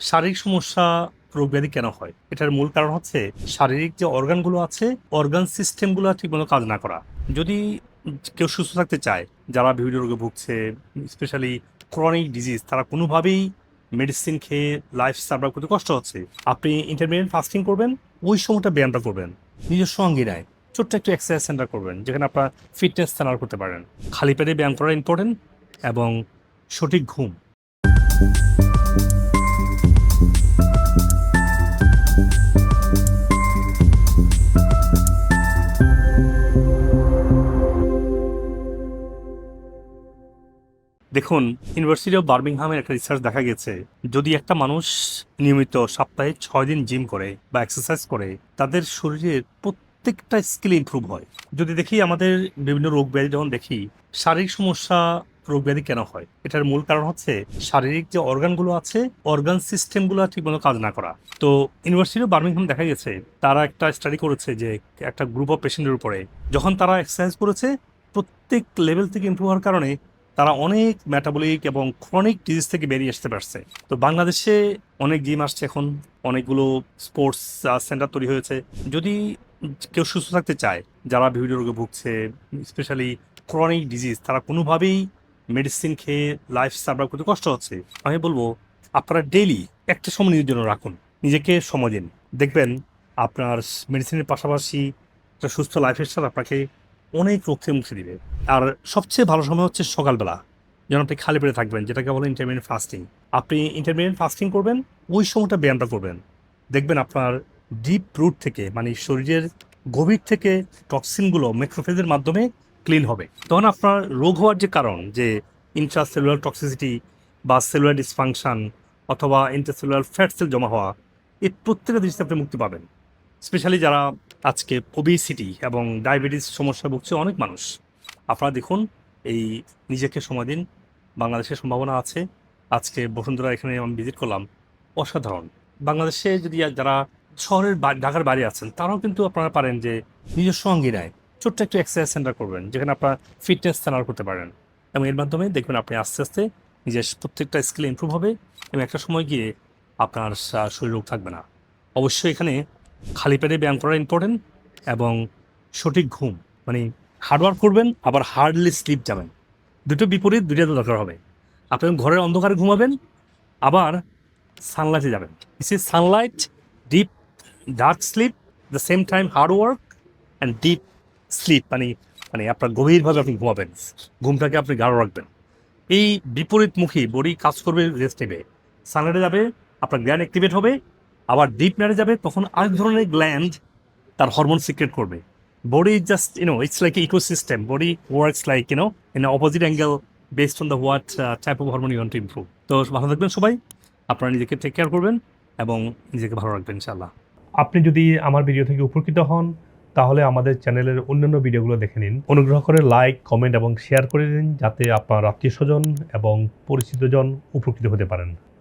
শারীরিক সমস্যা রোগ ব্যাধি কেন হয়? এটার মূল কারণ হচ্ছে শারীরিক যে অর্গানগুলো আছে, অর্গান সিস্টেমগুলো ঠিকমতো কাজ না করা। যদি কেউ সুস্থ থাকতে চায়, যারা বিভিন্ন রোগে ভুগছে স্পেশালি ক্রনিক ডিজিজ তারা কোনোভাবেই মেডিসিন খেয়ে লাইফ সার্ভাইভ করতে কষ্ট হচ্ছে। আপনি ইন্টারমিডিয়েট ফাস্টিং করবেন, ওই সময়টা ব্যায়ামটা করবেন। নিজস্ব অঙ্গিনায় ছোট্ট একটু এক্সারসাইজ সেন্টার করবেন, যেখানে আপনার ফিটনেস সেন্টার করতে পারেন। খালি পেটে ব্যায়াম করা ইম্পর্টেন্ট এবং সঠিক ঘুম। দেখুন ইউনিভার্সিটি অফ বার্মিংহামের একটা রিসার্চ দেখা গেছে। যদি একটা মানুষ নিয়মিত সপ্তাহে ছয় দিন জিম করে বা এক্সারসাইজ করে, তাদের শরীরের প্রত্যেকটা স্কিল ইমপ্রুভ হয়। যদি দেখি আমাদের বিভিন্ন রোগ ব্যাধি যখন দেখি, শারীরিক সমস্যা রোগ ব্যাধি কেন হয়? এটার মূল কারণ হচ্ছে শারীরিক যে অর্গানগুলো আছে অর্গান সিস্টেমগুলো ঠিকমতো কাজ না করা। তো ইউনিভার্সিটি অফ বার্মিংহাম দেখা গেছে, তারা একটা স্টাডি করেছে যে একটা গ্রুপ অফ পেশেন্টের উপরে, যখন তারা এক্সারসাইজ করেছে, প্রত্যেক লেভেল থেকে ইমপ্রুভ হওয়ার কারণে তারা অনেক মেটাবলিক এবং ক্রনিক ডিজিজ থেকে বেরিয়ে আসতে পারছে। তো বাংলাদেশে অনেক জিম আসছে এখন, অনেকগুলো স্পোর্টস সেন্টার তৈরি হয়েছে। যদি কেউ সুস্থ থাকতে চায়, যারা বিভিন্ন রোগে ভুগছে স্পেশালি ক্রনিক ডিজিজ তারা কোনোভাবেই মেডিসিন খেয়ে লাইফ সার্ভাইভ করতে কষ্ট হচ্ছে। আমি বলব, আপনারা ডেইলি একটা সময় নিজের জন্য রাখুন। নিজেকে সময় দিন। দেখবেন আপনার মেডিসিনের পাশাপাশি একটা সুস্থ সাথে আপনাকে অনেক রোগ থেকে মুক্তি দিবে। আর সবচেয়ে ভালো সময় হচ্ছে সকালবেলা যেন আপনি খালি পেটে থাকবেন, যেটাকে বলে ইন্টারমিডিয়েট ফাস্টিং আপনি ইন্টারমিডিয়েট ফাস্টিং করবেন, ওই সময়টা ব্যায়ামটা করবেন। দেখবেন আপনার ডিপ রুট থেকে মানে শরীরের গভীর থেকে টক্সিনগুলো মেক্রোফেজের মাধ্যমে ক্লিন হবে। তখন আপনার রোগ হওয়ার যে কারণ, যে ইন্ট্রাসেলুলার টক্সিসিটি বা সেলুলার ডিসফাংশন অথবা ইন্টারসেলুলার ফ্যাট সেল জমা হওয়া, এই প্রত্যেকটা জিনিস আপনি মুক্তি পাবেন। স্পেশালি যারা আজকে ওবিসিটি এবং ডায়াবেটিস সমস্যা ভুগছে অনেক মানুষ। আপনারা দেখুন, এই নিজেকে সময় দিন, বাংলাদেশের সম্ভাবনা আছে। আজকে বসুন্ধরা এখানে আমি ভিজিট করলাম, অসাধারণ। বাংলাদেশে যদি যারা শহরের ঢাকার বাইরে আছেন, তারাও কিন্তু আপনারা পারেন যে নিজস্ব অঙ্গিনায় ছোট্ট একটু এক্সারসাইজ সেন্টার করবেন, যেখানে আপনার ফিটনেস সেন্টার করতে পারেন। এবং এর মাধ্যমে দেখবেন আপনি আস্তে আস্তে নিজের প্রত্যেকটা স্কিল ইমপ্রুভ হবে এবং একটা সময় গিয়ে আপনার শরীর রোগ থাকবে না। অবশ্যই এখানে খালি পেটে ব্যায়াম করা ইম্পর্টেন্ট এবং সঠিক ঘুম মানে হার্ডওয়ার্ক করবেন, আবার হার্ডলি স্লিপ যাবেন। দুটো বিপরীত, দুইটা দরকার হবে। আপনি ঘরের অন্ধকারে ঘুমাবেন, আবার সানলাইটে যাবেন। This is sunlight deep dark sleep the same time hard work and deep sleep মানে মানে আপনার গভীরভাবে আপনি ঘুমাবেন। ঘুমটাকে আপনি গাঢ় রাখবেন। এই বিপরীতমুখী বডি কাজ করবে রেস্ট নেবে সানলাইটে যাবে, আপনার গ্ল্যান্ড অ্যাক্টিভেট হবে আবার ডিপ নারে যাবে, তখন আরেক ধরনের গ্ল্যান্ড তার হরমোন সিক্রেট করবে। Body just you know it's like ecosystem body works like you know in opposite angle based on the what type of hormone you to improve তো ভালো থাকবেন সবাই, আপনারা নিজেকে টেক কেয়ার করবেন এবং নিজেকে ভালো রাখবেন, ইনশাআল্লাহ। আপনি যদি আমার ভিডিও থেকে উপকৃত হন, তাহলে আমাদের চ্যানেলের অন্যান্য ভিডিওগুলো দেখে নিন। অনুগ্রহ করে লাইক কমেন্ট এবং শেয়ার করে দিন, যাতে আপনার আত্মীয় স্বজন এবং পরিচিতজন উপকৃত হতে পারেন।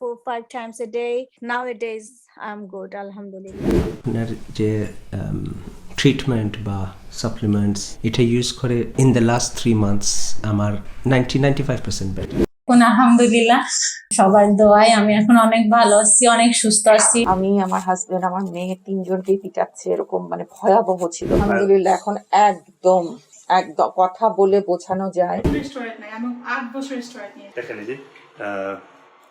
four, five times a day. Nowadays, I'm good, alhamdulillah. আপনার যে ট্রিটমেন্ট বা সাপ্লিমেন্টস এটা ইউজ করে in the last three months আমার ninety ninety five percent better এখন আলহামদুলিল্লাহ সবার দোয়ায় আমি এখন অনেক ভালো আছি অনেক সুস্থ আছি। আমি আমার হাজবেন্ড আমার মেয়ে তিনজনকেই পিটাচ্ছে এরকম মানে ভয়াবহ ছিল। আলহামদুলিল্লাহ এখন একদম একদম কথা বলে বোঝানো যায়।